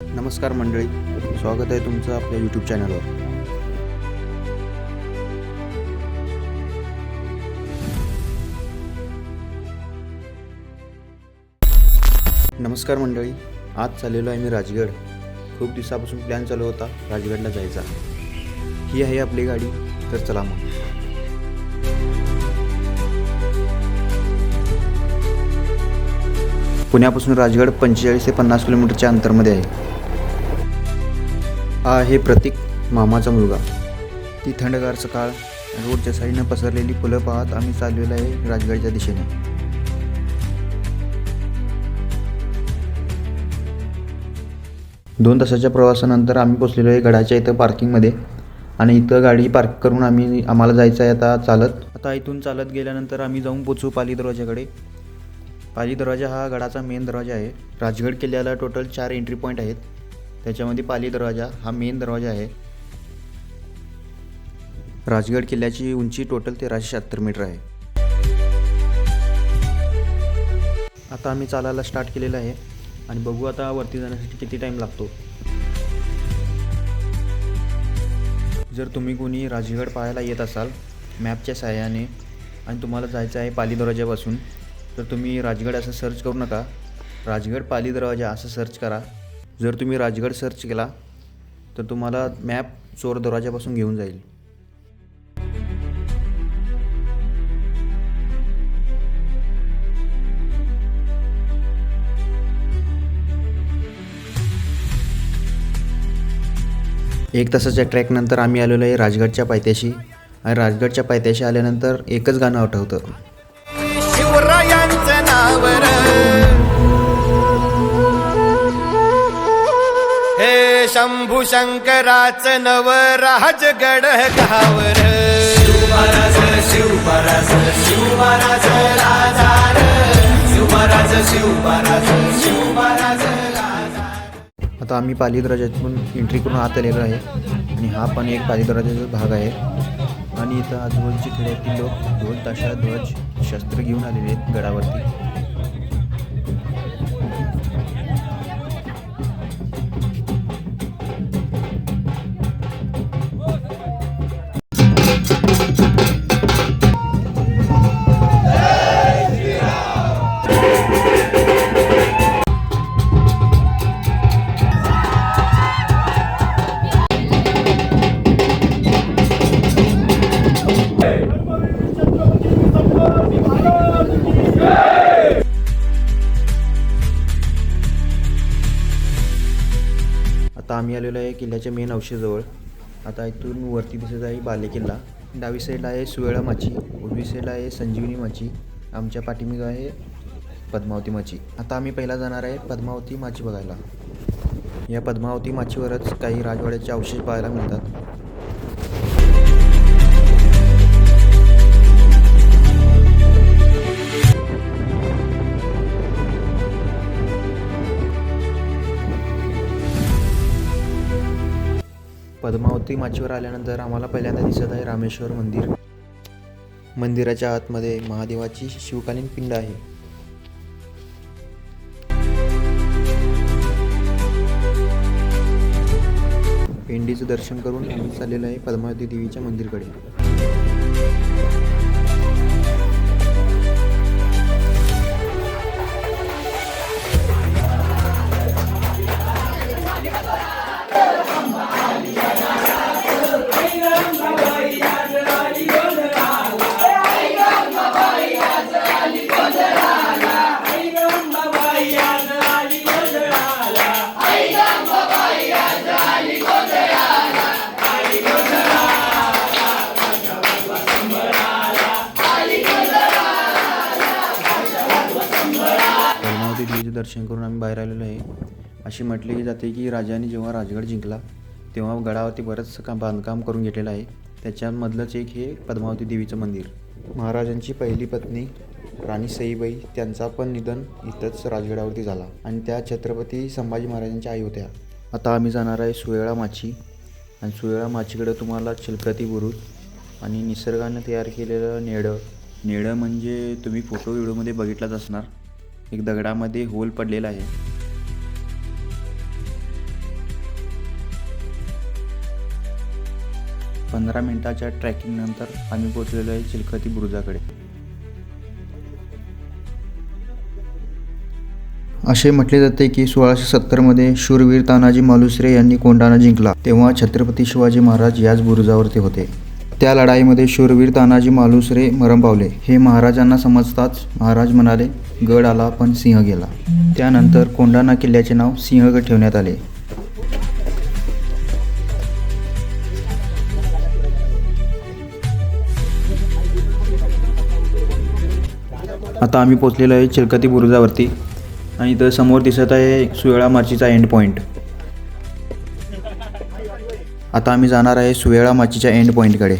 नमस्कार मंडळी स्वागत आहे तुमचं आपल्या यूट्यूब चॅनलवर नमस्कार मंडळी आज चाललेलो आहे मी राजगड. खूप दिवसापासून प्लॅन चालू होता राजगडला जायचा. ही आहे आपली गाडी तर चला मग. पुण्यापासून राजगड पंचेचाळीस ते पन्नास किलोमीटरच्या अंतरमध्ये आहे. हा आहे प्रतीक मामाचा मुलगा. ती थंडगार सकाळ रोडच्या साईडनं पसरलेली फुलं पाहत आम्ही चाललेलो आहे राजगडच्या दिशेने. दोन तासाच्या प्रवासानंतर आम्ही पोचलेलो आहे गडाच्या इथं पार्किंगमध्ये. आणि इथं गाडी पार्क करून आम्ही आम्हाला जायचं आहे आता चालत. आता इथून चालत गेल्यानंतर आम्ही जाऊन पोचू पाली दरवाजाकडे पाली दरवाजा हा गडाचा मेन दरवाजा आहे. राजगड किल्ल्याला टोटल चार एंट्री पॉईंट आहेत. त्याच्यामध्ये पाली दरवाजा हा मेन दरवाजा आहे. राजगड किल्ल्याची उंची टोटल तेराशे शहात्तर मीटर आहे. आता आम्ही चालायला स्टार्ट केलेलं आहे. आणि बघू आता वरती जाण्यासाठी किती टाईम लागतो. जर तुम्ही कोणी राजगड पाहायला येत असाल मॅपच्या सहाय्याने आणि तुम्हाला जायचं आहे पाली दरवाजापासून तर तुम्ही राजगड असं सर्च करू नका. राजगड पाली दरवाजा असं सर्च करा. जर तुम्ही राजगड सर्च केला तर तुम्हाला मॅप चोर दरवाजापासून घेऊन जाईल. एक तासाच्या ट्रॅकनंतर आम्ही आलेलो आहे राजगडच्या पायथ्याशी आणि राजगडच्या पायथ्याशी आल्यानंतर एकच गाणं आठवतं. हे शंभू शंकराचं नव राजगड गावर शिवमहाराज शिवमहाराज शिवमहाराज राजार शिवमहाराज शिवमहाराज शिवमहाराज आता आम्ही पाली दरवाजातून एंट्री करून आत आलेलो आहे. आणि हा पण एक पाली दरवाजाचा भाग आहे. आणि इथं आजूबाजूचे खेड्यातील लोक ढोल ताशा ध्वज शस्त्र घेऊन आलेले आहेत गडावरती. किल्ल्याच्या मेन अवशेजवळ आता इथून वरती दिसत आहे बाले किल्ला डावी साईडला आहे सुवेळा माची. उजवी साईडला आहे संजीवनी माची. आमच्या पाठीमागे आहे पद्मावती माची. आता आम्ही पहिला जाणार आहे पद्मावती माची बघायला. या पद्मावती माचीवरच काही राजवाड्याचे अवशेष पाहायला मिळतात. पद्मावती माचीवर आल्यानंतर आम्हाला पहिल्यांदा दिसत आहे रामेश्वर मंदिर. मंदिराच्या आतमध्ये महादेवाची शिवकालीन पिंड आहे. पिंडीचं दर्शन करून आम्ही चाललेलो आहे पद्मावती देवीच्या मंदिरकडे. आम्ही बाहेर आलेलो आहे. अशी म्हटले जाते की राजाने जेव्हा राजगड जिंकला तेव्हा गडावरती बरंच का बांधकाम करून घेतलेलं आहे. त्याच्यामधलंच एक हे पद्मावती देवीचं मंदिर. महाराजांची पहिली पत्नी राणी सईबाई त्यांचा पण निधन इथंच राजगडावरती झाला आणि त्या छत्रपती संभाजी महाराजांच्या आई होत्या. आता आम्ही जाणार आहे सुवेळा माची आणि सुवेळा माचीकडं तुम्हाला चिलकती बुरुज आणि निसर्गानं तयार केलेलं नेडं. नेडं म्हणजे तुम्ही फोटो व्हिडिओमध्ये बघितलाच असणार. एक दगडामध्ये होल पडलेला आहे. पंधरा मिनिटाच्या ट्रॅकिंगनंतर आम्ही पोचलेलो आहे चिलखती बुरुजाकडे. असे म्हटले जाते की सोळाशे सत्तरमध्ये शूरवीर तानाजी मालुसरे यांनी कोंडाना जिंकला तेव्हा छत्रपती शिवाजी महाराज याच बुरुजावरती होते. त्या लढाईमध्ये शूरवीर तानाजी मालुसरे मरण पावले. हे महाराजांना समजताच महाराज म्हणाले गड आला पण सिंह गेला. त्यानंतर कोंढाणा किल्ल्याचे नाव सिंहगड ठेवण्यात आले. आता आम्ही पोचलेलो आहे चिलकती बुरुजावरती. आणि तर समोर दिसत आहे सुवेळा मार्चीचा एंड पॉईंट आता आम्ही जाणार आहे सुवेळा माचीच्या एंड पॉईंटकडे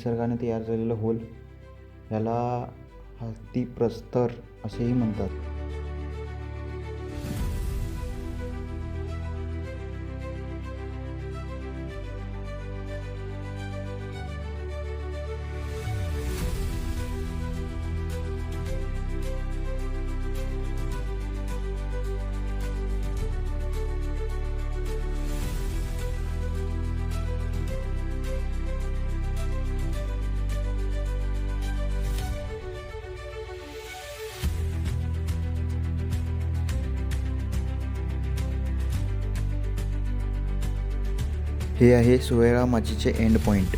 निसर्गाने तयार झालेलं होल याला हत्तीप्रस्तर असेही म्हणतात. हे आहे सुवेळा माचीचे एंड पॉईंट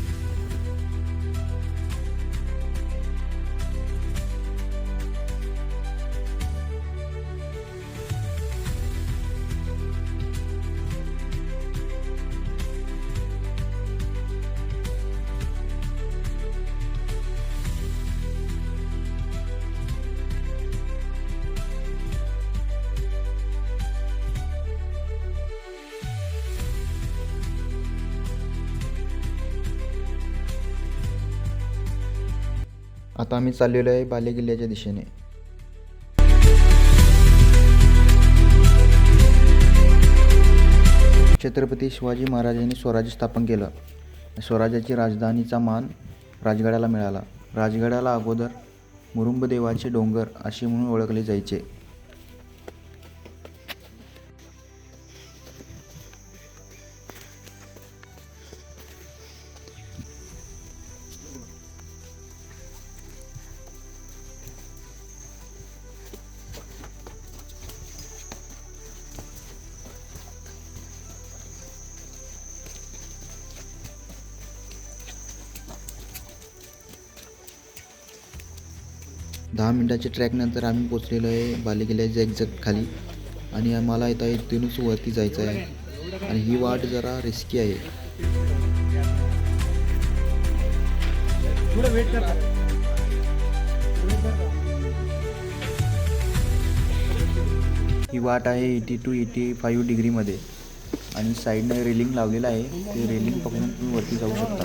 आता आम्ही चाललेलो आहे बाले किल्ल्याच्या दिशेने. छत्रपती शिवाजी महाराजांनी स्वराज्य स्थापन केलं. स्वराज्याची राजधानीचा मान राजगडाला मिळाला. राजगडाला अगोदर मुरुंबदेवाचे डोंगर असे म्हणून ओळखले जायचे. मिनटाच्या ट्रॅकनंतर आम्ही पोचलेलो आहे बालेकिल्ल्याच्या एक्झॅक्ट खाली. आणि आम्हाला आता इथूनच वरती जायचं आहे. आणि ही वाट जरा रिस्की आहे. ही वाट आहे एटी टू एटी फाईव्ह डिग्रीमध्ये. आणि साईडनं रेलिंग लावलेलं आहे. ते रेलिंग पकडून तुम्ही वरती जाऊ शकता.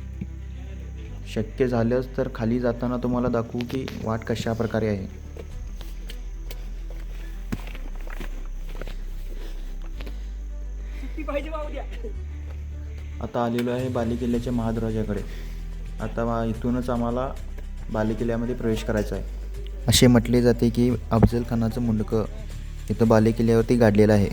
शक्य झालंच तर खाली जाताना तुम्हाला दाखवू की वाट कशा प्रकारे आहे आता आलेलो आहे बालेकिल्ल्याच्या महादरवाजाकडे आता मा- इथूनच आम्हाला बालेकिल्ल्यामध्ये प्रवेश करायचा आहे. असे म्हटले जाते की अफजल खानाचं मुंडकं इथं बालेकिल्ल्यावरती गाडलेलं आहे.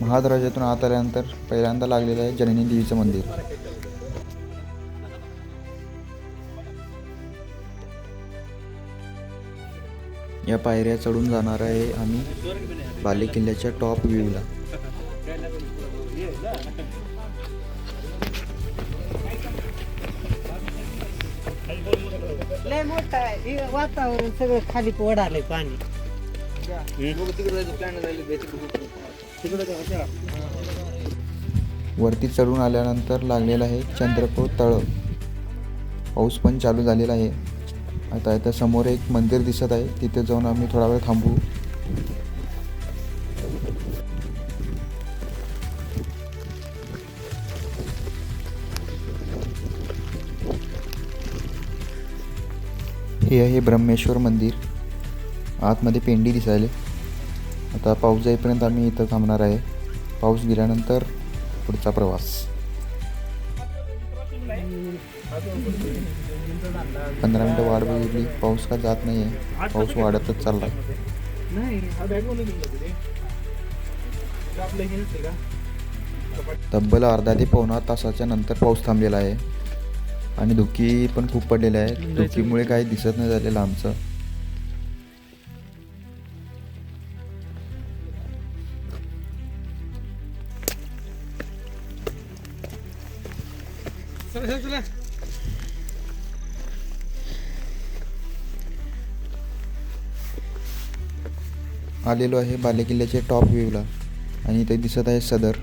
महाद्राजातून आत आल्यानंतर पहिल्यांदा लागलेलं आहे जननी देवीचं मंदिर. या पायऱ्या चढून जाणार आहे आम्ही बालेकिल्ल्याच्या टॉप व्ह्यूला लय मोठा आहे. हे वातावरण सगळं खाली ओढालंय पाणी. वरती चढून आल्यानंतर लागलेलं आहे चंद्रपूर तळ. पाऊस पण चालू झालेला आहे. आता इथं समोर एक मंदिर दिसत आहे. तिथे जाऊन आम्ही थोडा वेळ थांबू. हे आहे ब्रह्मेश्वर मंदिर. आतमध्ये पेंडी दिसायले. आता पाऊस जाईपर्यंत आम्ही इथं थांबणार आहे. पाऊस गेल्यानंतर पुढचा प्रवास. पंधरा मिनटं वाट बघितली. पाऊस का जात नाही आहे पाऊस वाढतच चालला तब्बल अर्धा ते पावणा तासाच्या नंतर पाऊस थांबलेला आहे. आणि धुकी पण खूप पडलेली आहे धुकीमुळे काही दिसत नाही झालेलं आमचं. आलेलो आहे बालेकिल्ल्याचे टॉप व्ह्यूला आणि इथे दिसत आहे सदर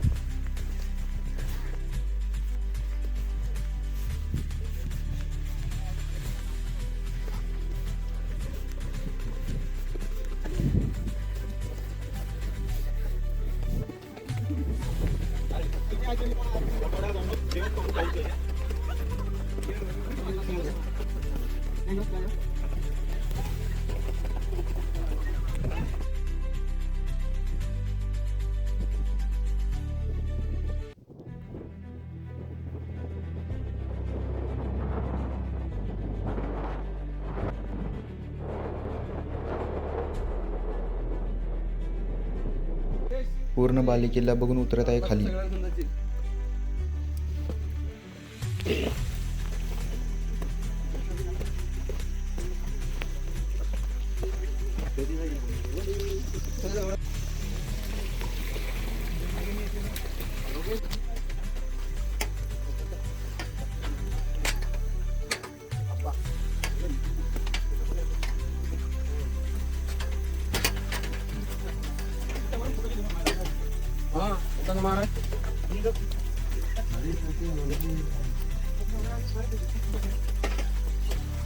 पूर्ण बालेकिल्ला बघून उतरत आहे खाली.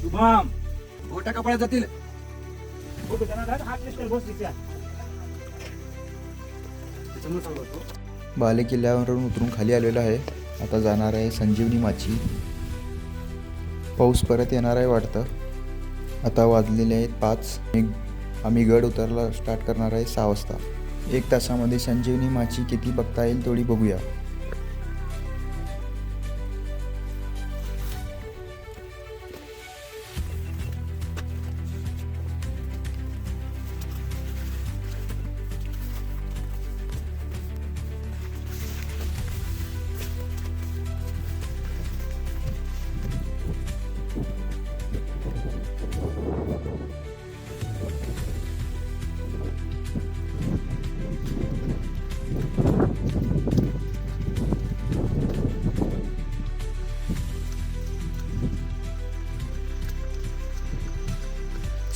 शुभम. गोट्या कपड्यात जातील. बालेकिल्ल्यावरून उतरून खाली आलेलो आहे. आता जाणार आहे संजीवनी माची. पाऊस परत येणार आहे वाटतं. आता वाजलेले आहेत पाच. आम्ही- आम्ही गड उतरला स्टार्ट करणार आहे सहा वाजता. एक तासामध्ये संजीवनी माची किती बघता येईल तेवढी बघूया.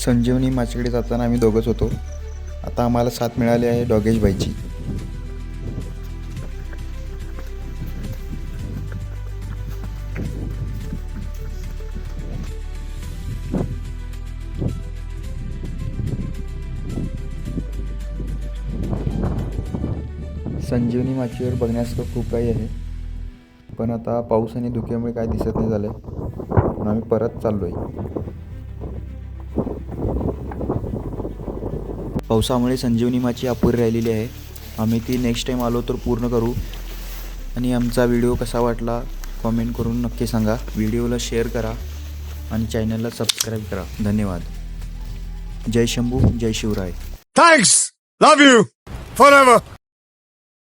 संजीवनी माझ्याकडे जाताना आम्ही दोघंच होतो. आता आम्हाला साथ मिळाली आहे डॉगेश बाईची संजीवनी माचीवर बघण्यास तर खूप काही आहे. पण आता पाऊस आणि धुक्यामुळे काय दिसत नाही झालं म्हणून आम्ही परत चाललो आहे पावसामुळे संजीवनी माची अपुरी राहिलेली आहे. आम्ही ती नेक्स्ट टाईम आलो तर पूर्ण करू. आणि आमचा व्हिडिओ कसा वाटला कॉमेंट करून नक्की सांगा. व्हिडिओला शेअर करा आणि चॅनलला सबस्क्राईब करा. धन्यवाद. जय शंभू जय Shivray. Thanks love you forever